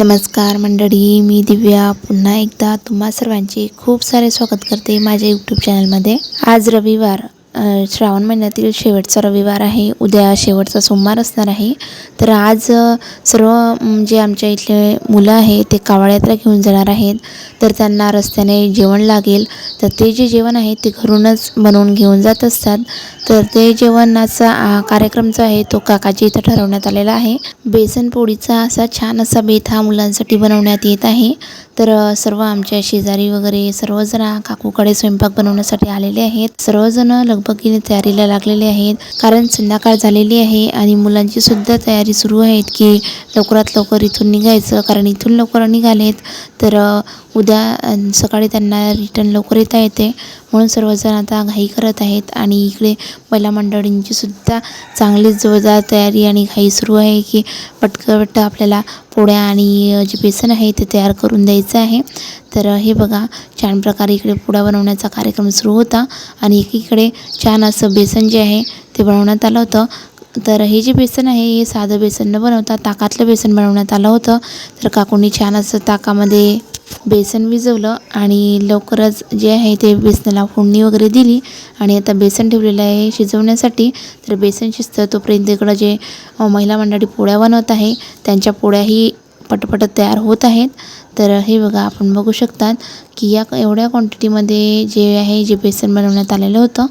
नमस्कार मंडळी मी दिव्या. पुन्हा एकदा तुम्हा सर्वांचे खूप सारे स्वागत करते माझ्या यूट्यूब चॅनलमध्ये आज रविवार श्रावण महिन्यातील शेवटचा रविवार आहे. उद्या शेवटचा सोमवार असणार आहे. तर आज सर्व जे आमच्या इथले मुलं आहे ते कावड यात्रा घेऊन जाणार आहेत. तर त्यांना रस्त्याने जेवण लागेल. तर ते जे जेवण आहे ते घरूनच बनवून घेऊन जात असतात. तर ते जेवणाचा कार्यक्रम जो आहे तो काकाची इथं ठरवण्यात आलेला आहे. बेसन पोळीचा असा छान असा बेत हा मुलांसाठी बनवण्यात येत आहे. तर सर्व आमच्या शेजारी वगैरे सर्वजण काकूकडे स्वयंपाक बनवण्यासाठी आलेले आहेत. सर्वजण लगबगीने तयारीला लागलेले आहेत. कारण संध्याकाळ झालेली आहे आणि मुलांची सुद्धा तयारी सुरू आहे की लवकरात लवकर इथून निघायचं. कारण इथून लवकर निघालेत तर उद्या सकाळी त्यांना रिटर्न लवकर येता येते. म्हणून सर्वजण आता घाई करत आहेत आणि इकडे महिला मंडळींची सुद्धा चांगलीच जोरदार तयारी आणि घाई सुरू आहे की पटकपट आपल्याला पोळ्या आणि जे बेसन आहे ते तयार करून द्यायचं आहे. तर हे बघा छान प्रकारे इकडे पोळ्या बनवण्याचा कार्यक्रम सुरू होता आणि एकीकडे छान असं बेसन जे आहे ते बनवण्यात आलं होतं. तर हे जे बेसन आहे हे साधं बेसन न बनवता ताकातलं बेसन बनवण्यात आलं होतं. तर काकूंनी छान असं ताकामध्ये बेसन विजवलं आणि लवकरच जे आहे ते बेसनाला फोडणी वगैरे दिली आणि आता बेसन ठेवलेलं आहे शिजवण्यासाठी. तर बेसन शिजतं तोपर्यंत इकडं जे महिला मंडळी पोळ्या बनवत आहे त्यांच्या पोळ्याही पटपट तयार होत आहेत. तर हे बघा आपण बघू शकतात की या एवढ्या क्वांटिटीमध्ये जे आहे जे बेसन बनवण्यात आलेलं होतं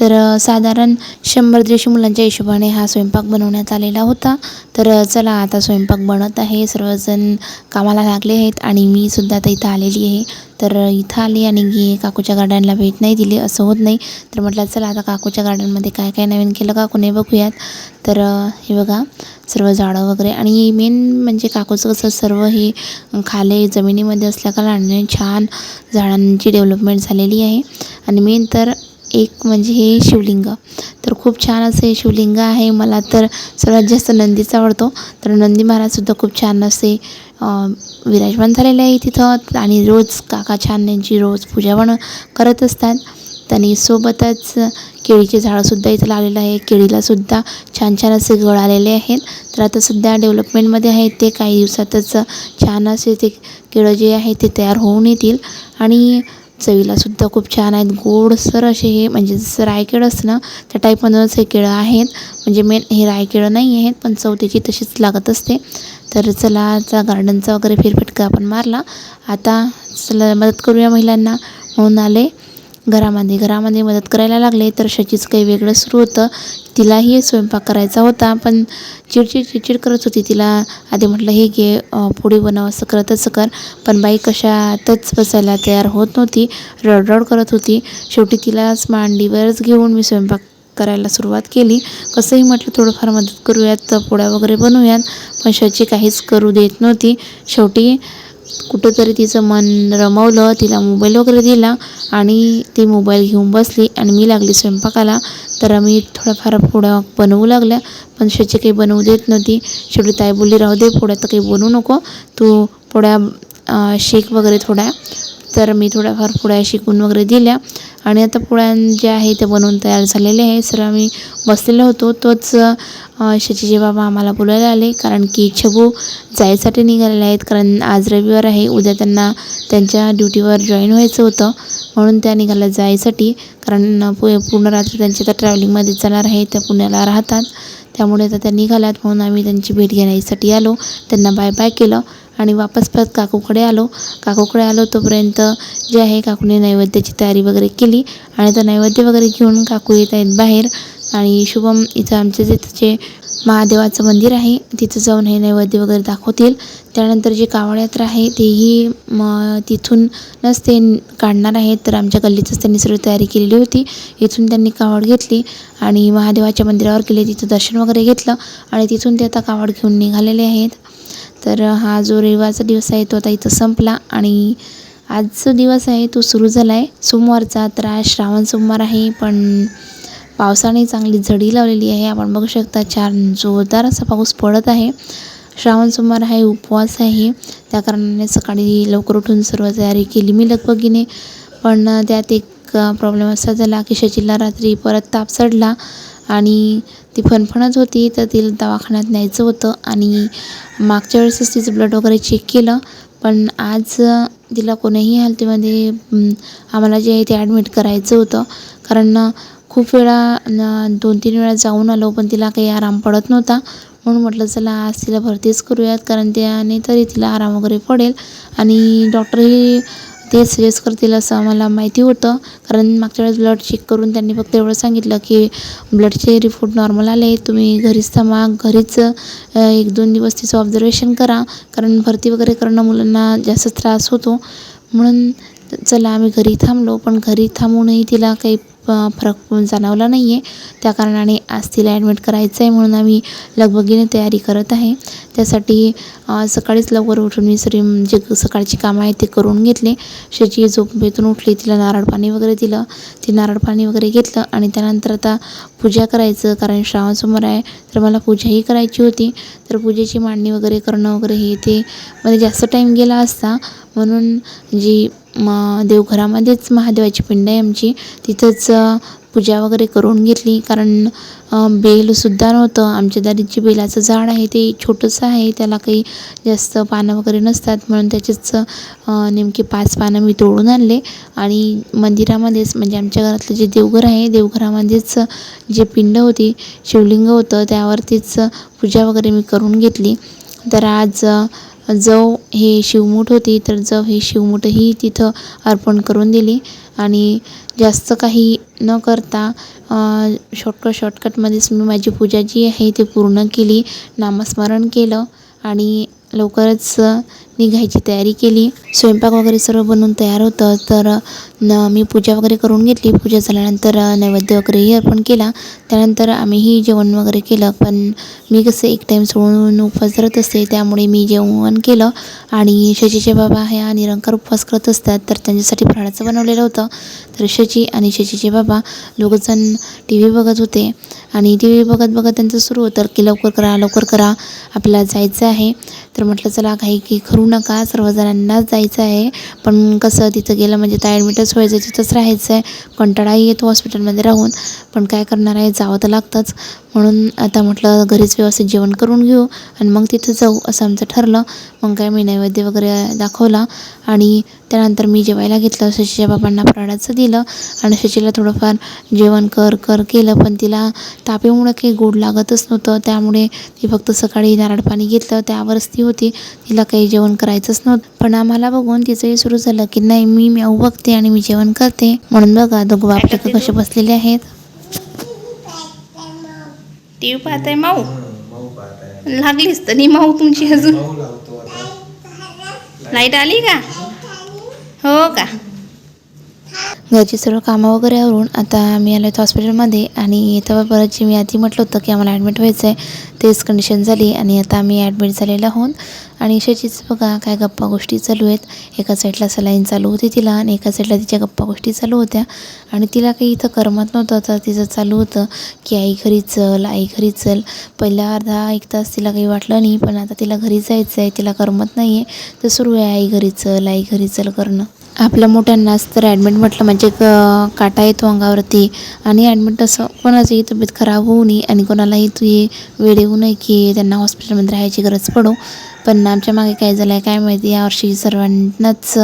तर साधारण शंभर दीडशे मुलांच्या हिशोबाने हा स्वयंपाक बनवण्यात आलेला होता. तर चला आता स्वयंपाक बनत आहे. सर्वजण कामाला लागले आहेत आणि मी सुद्धा आता इथं आलेली आहे. तर इथं आली आणि गी काकूच्या गार्डनला भेट नाही दिली असं होत नाही. तर म्हटलं चला आता काकूच्या गार्डनमध्ये काय काय नवीन केलं काकूने बघूयात. तर हे बघा सर्व झाडं वगैरे आणि मेन म्हणजे काकूचं कसं सर्व हे खाले जमिनीमध्ये असल्या कारणाने छान झाडांची डेव्हलपमेंट झालेली आहे. आणि मेन तर एक म्हणजे हे शिवलिंग. तर खूप छान असं हे शिवलिंग आहे. मला तर सर्वात जास्त नंदीच आवडतो. तर नंदी महाराजसुद्धा खूप छान असे विराजमान झालेले आहे तिथं आणि रोज काका छान त्यांची रोज पूजा पण करत असतात. आणि सोबतच केळीचे झाडंसुद्धा इथं लावलेलं आहे केळीलासुद्धा छान छान असे गळ आलेले आहेत. तर आता सध्या डेव्हलपमेंटमध्ये आहेत ते. काही दिवसातच छान असे ते केळं जे आहे ते तयार होऊन येतील. आणि चवीलासुद्धा खूप छान आहेत. गोडसर असे हे म्हणजे जसं रायकेळ असतं ना त्या टाईपमधूनच हे केळं आहेत. म्हणजे मेन हे रायकेळं नाही आहेत पण चव त्याची तशीच लागत असते. तर चला आता गार्डनचा वगैरे फेरफटका आपण मारला. आता चला मदत करूया महिलांना. म्हणून आले घरामध्ये. घरामध्ये मदत करायला लागले तर शचीच काही वेगळं सुरू होतं. तिलाही स्वयंपाक करायचा होता पण चिडचिड चिडचिड करत होती. तिला आधी म्हटलं हे घे पोळी बनव असं करत असं कर. पण बाई कशातच बसायला तयार होत नव्हती रडरड करत होती. शेवटी तिलाच मांडीवरच घेऊन मी स्वयंपाक करायला सुरुवात केली. कसंही म्हटलं थोडंफार मदत करूयात पोळ्या वगैरे बनवूयात. पण शची काहीच करू देत नव्हती. शेवटी कुठंतरी तिचं मन रमवलं तिला मोबाईल वगैरे दिला. आणि ती मोबाईल घेऊन बसली आणि मी लागली स्वयंपाकाला. तर मी थोड्याफार पोळ्या बनवू लागल्या पण शेची काही बनवू देत नव्हती. शेवटी ताई बोलली राहू दे पोळ्या तर काही बनवू नको. तू पोळ्या शेक वगैरे थोड्या. तर मी थोड्याफार पोळ्या शिकून वगैरे दिल्या. आणि आता पोळ्या ज्या आहे त्या बनवून तयार झालेले आहे. सर आम्ही बसलेलो होतो. तोच अं, शचीचे बाबा आम्हाला बोलायला आले. कारण की छबू जायसाठी निघालेले आहेत. कारण आज रविवार आहे. उद्या त्यांना त्यांच्या ड्युटीवर जॉईन व्हायचं होतं. म्हणून त्या निघाल्या जायसाठी. कारण पूर्ण रात्र त्यांची तर ट्रॅव्हलिंगमध्ये जाणार आहे. त्या पुण्याला राहतात. त्यामुळे आता त्या निघाल्यात. म्हणून आम्ही त्यांची भेट घेण्यासाठी आलो. त्यांना बाय बाय केलं. आणि वापस परत काकूकडे आलो. काकूकडे आलो तोपर्यंत जे आहे काकूने नैवेद्याची तयारी वगैरे केली आणि तर नैवेद्य वगैरे घेऊन काकू येत आहेत बाहेर. आणि शुभम इथं आमचे जे जे महादेवाचं मंदिर आहे तिथं जाऊन हे नैवेद्य वगैरे दाखवतील. त्यानंतर जी कावड यात्रा आहे तेही म तिथूनच ते काढणार आहेत. तर आमच्या गल्लीतच त्यांनी सर्व तयारी केलेली होती. इथून त्यांनी कावड घेतली आणि महादेवाच्या मंदिरावर गेले तिथं दर्शन वगैरे घेतलं. आणि तिथून ते आता कावड घेऊन निघालेले आहेत. तर हा जो रविवारचा दिवस आहे तो आता इथं संपला आणि आजचा दिवस आहे तो सुरू झाला आहे सोमवारचा तर आज श्रावण सोमवार आहे पण पावसाने चांगली झडी लावलेली आहे. आपण बघू शकता छान जोरदार असा पाऊस पडत आहे. श्रावण सोमवार आहे उपवास आहे. त्या कारणाने सकाळी लवकर उठून सर्व तयारी केली मी लगबगीने. पण त्यात एक प्रॉब्लेम असा झाला की शचीला रात्री परत ताप चढला आणि ती फणफणत होती तर तिला दवाखान्यात न्यायचं होतं आणि मागच्या वेळेसच तिचं ब्लड वगैरे चेक केलं. पण आज तिला कोण्याही हालतीमध्ये आम्हाला जे आहे ते ॲडमिट करायचं होतं. कारण खूप वेळा दोन तीन वेळा जाऊन आलो पण तिला काही आराम पडत नव्हता. म्हणून म्हटलं चला आज तिला भरतीच करूयात कारण त्याने तरी तिला आराम वगैरे पडेल. आणि डॉक्टरही ते सजेस्ट करतील असं आम्हाला माहिती होतं. कारण मागच्या वेळेस ब्लड चेक करून त्यांनी फक्त एवढं सांगितलं की ब्लडचे रिपोर्ट नॉर्मल आले. तुम्ही घरीच थांबा. घरीच एक दोन दिवस तिचं ऑब्झर्वेशन करा. कारण भरती वगैरे करणं मुलांना जास्त त्रास होतो. म्हणून चला आम्ही घरी थांबलो पण घरी थांबूनही तिला काही फरक जाणवला नाही आहे त्या कारणाने आज तिला ॲडमिट करायचं आहे म्हणून आम्ही लगबगीने तयारी करत आहे. त्यासाठी सकाळीच लवकर उठून मी सरी जे सकाळची कामं आहेत ते करून घेतले. शेची झोपेतून उठली तिला नारळ पाणी वगैरे दिलं. ती नारळ पाणी वगैरे घेतलं आणि त्यानंतर आता पूजा करायचं कारण श्रावण समोर आहे तर मला पूजाही करायची होती. तर पूजेची मांडणी वगैरे करणं वगैरे हे ते मध्ये जास्त टाईम गेला असता. म्हणून जी म देवघरामध्येच महादेवाची पिंड आहे आमची. तिथंच पूजा वगैरे करून घेतली. कारण बेलसुद्धा नव्हतं. आमच्या दारीची जे बेलाचं झाड आहे ते छोटंसं आहे. त्याला काही जास्त पानं वगैरे नसतात. म्हणून त्याचेच नेमके पाच पानं मी तोडून आणले. आणि मंदिरामध्येच म्हणजे आमच्या घरातलं जे देवघर आहे देवघरामध्येच जे पिंड होती शिवलिंग होतं त्यावरतीच पूजा वगैरे मी करून घेतली. तर आज अ, जव हे शिवमूठ होती तर जव हे शिवमूठही तिथं अर्पण करून दिली. आणि जास्त काही न करता शॉर्टकट शॉर्टकटमध्येच मी माझी पूजा जी आहे ती पूर्ण केली नामस्मरण केलं. आणि लवकरच निघायची तयारी केली. स्वयंपाक वगैरे सर्व बनवून तयार होतं. तर न मी पूजा वगैरे करून घेतली. पूजा झाल्यानंतर नैवेद्य वगैरेही अर्पण केला. त्यानंतर आम्हीही जेवण वगैरे केलं. पण मी कसं एक टाईम सोडून उपवास धरत असते. त्यामुळे मी जेवण केलं. आणि शशीचे बाबा ह्या निरंकार उपवास करत असतात. तर त्यांच्यासाठी फराळाचं बनवलेलं होतं. तर शची आणि शशीचे बाबा दोघंजण टी व्ही बघत होते. आणि टी व्ही बघत बघत त्यांचं सुरू होतं. की लवकर करा लवकर करा. आपल्याला जायचं आहे. तर म्हटलं चला काही की करू नका सर्वजणांनाच जायचं आहे. पण कसं तिथं गेलं म्हणजे तर ॲडमिटच व्हायचं तिथंच राहायचं आहे. कंटाळाही येतो हॉस्पिटलमध्ये राहून. पण काय करणार आहे? जावं तर लागतंच. म्हणून आता म्हटलं घरीच व्यवस्थित जेवण करून घेऊ आणि मग तिथं जाऊ असं आमचं ठरलं. मग काय मी नैवेद्य वगैरे दाखवला आणि त्यानंतर मी जेवायला घेतलं. शशीच्या बाबांना फराळाचं दिलं आणि शशीला थोडंफार जेवण कर कर केलं. पण तिला तापेमुळं काही गोड लागतच नव्हतं. त्यामुळे ती फक्त सकाळी नारळ पाणी घेतलं. त्यावरच ती होती. तिला काही जेवण करायचंच नव्हतं. पण आम्हाला बघून तिचंही सुरू झालं की नाही मी म्याऊ बघते आणि मी जेवण करते. म्हणून बघा दोघं बापले कसे बसलेले आहेत. टी व्ही पाहताय माऊ? पाहत लागलीच तर नाही माऊ तुमची अजून. लाइट आली का? हो का? घरची सर्व कामं वगैरे आवरून आता आम्ही आलो होतो हॉस्पिटलमध्ये आणि तेव्हा परत जे मी आधी म्हटलं होतं की आम्हाला ॲडमिट व्हायचं आहे तेच कंडिशन झाली आणि आता आम्ही ॲडमिट झालेलो आहोत. आणि शशीच बघा काय गप्पा गोष्टी चालू आहेत. एका साईडला सलाईन चालू होती तिला आणि एका साईडला तिच्या गप्पा गोष्टी चालू होत्या. आणि तिला काही इथं करमत नव्हतं. तर तिचं चालू होतं की आई घरी चल आई घरी चल. पहिल्या अर्धा एक तास तिला काही वाटलं नाही पण आता तिला घरी जायचं आहे तिला करमत नाही आहे तर सुरू आहे आई घरी चल आई घरी चल करणं. आपल्या मोठ्यांनाच तर ॲडमिट म्हटलं म्हणजे काटा येतो अंगावरती. आणि ॲडमिट असं कोणाचीही तब्येत खराब होऊ नये आणि कोणालाही तुझी वेळ येऊ नये की त्यांना हॉस्पिटलमध्ये राहायची गरज पडो. पण आमच्या मागे काय झालं आहे काय माहिती यावर्षी सर्वांनाच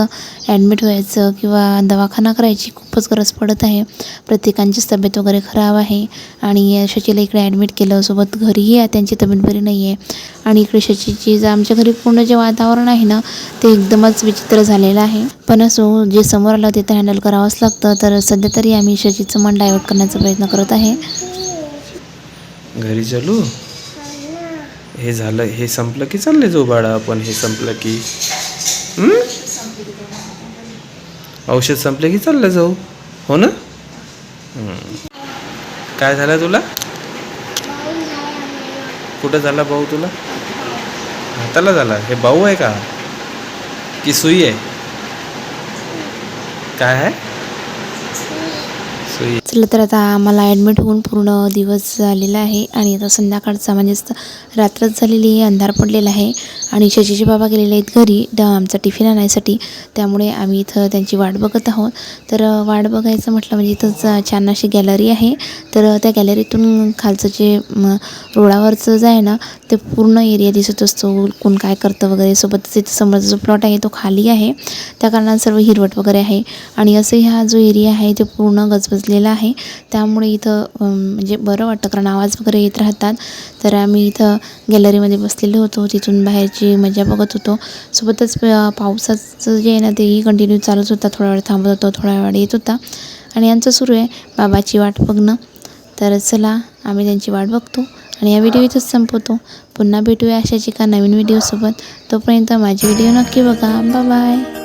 ॲडमिट व्हायचं किंवा दवाखाना करायची खूपच गरज पडत आहे. प्रत्येकांचीच तब्येत वगैरे खराब आहे आणि शचीला इकडे ॲडमिट केलं सोबत घरीही त्यांची तब्येत बरी नाही आहे आणि इकडे शचीची जे आमच्या घरी पूर्ण जे वातावरण आहे ना ते एकदमच विचित्र झालेलं आहे. पण असो जे समोर आलं ते तर हँडल करावंच लागतं. तर सध्या तरी आम्ही शचीचं मन डायवर्ट करण्याचा प्रयत्न करत आहे. घरी चालू? हे झालं हे संपलं की चालले जाऊ बाळा आपण? हे संपलं की? औषध संपलं की चाललं जाऊ? हो ना? काय झालं तुला? कुठं झाला भाऊ तुला? हाताला झाला. हे भाऊ आहे का? की सुई आहे? काय आहे? सुई. चला तर आता आम्हाला ॲडमिट होऊन पूर्ण दिवस झालेला आहे. आणि आता संध्याकाळचा म्हणजेच रात्रच झालेली आहे अंधार पडलेला आहे. आणि शशीचे बाबा गेलेले आहेत घरी. ड आमचा टिफिन आणायसाठी. त्यामुळे आम्ही इथं त्यांची वाट बघत आहोत. तर वाट बघायचं म्हटलं म्हणजे इथंच छान अशी गॅलरी आहे. तर त्या गॅलरीतून खालचं जे रोडावरचं जे आहे ना ते पूर्ण एरिया दिसत असतो. कोण काय करतं वगैरे सोबतच इथं समोरचा जो प्लॉट आहे तो खाली आहे. त्या कारणानं सर्व हिरवट वगैरे आहे. आणि असं हा जो एरिया आहे तो पूर्ण गजबजलेला आहे. त्यामुळे इथं म्हणजे बरं वाटतं कारण आवाज वगैरे येत राहतात. तर आम्ही इथं गॅलरीमध्ये बसलेलो होतो. तिथून बाहेरची मजा बघत होतो. सोबतच पावसाचं जे आहे ना तेही कंटिन्यू चालूच होता. थोडा वेळ थांबत होतो थोडा वेळ येत होता. आणि यांचं सुरू आहे बाबाची वाट बघणं. तर चला आम्ही त्यांची वाट बघतो आणि या व्हिडिओ इथंच संपवतो. पुन्हा भेटूया अशाच एका नवीन व्हिडिओसोबत. तोपर्यंत माझी व्हिडिओ नक्की बघा. बाय.